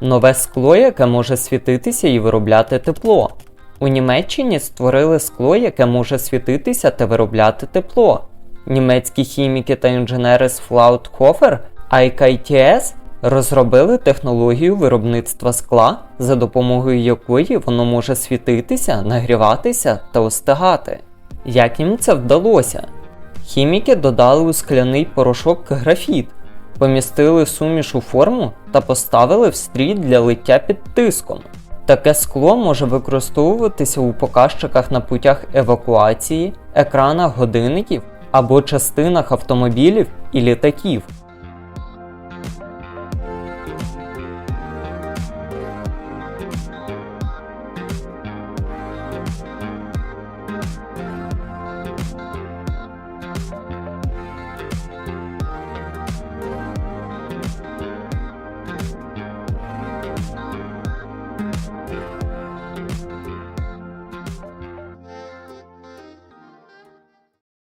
нове скло, яке може світитися і виробляти тепло. У Німеччині створили скло, яке може світитися та виробляти тепло. Німецькі хіміки та інженери з Fraunhofer IKTS розробили технологію виробництва скла, за допомогою якої воно може світитися, нагріватися та остигати. Як їм це вдалося? Хіміки додали у скляний порошок графіт, Помістили суміш у форму та поставили в стрій для лиття під тиском. Таке скло може використовуватися у показчиках на путях евакуації, екранах годинників або частинах автомобілів і літаків.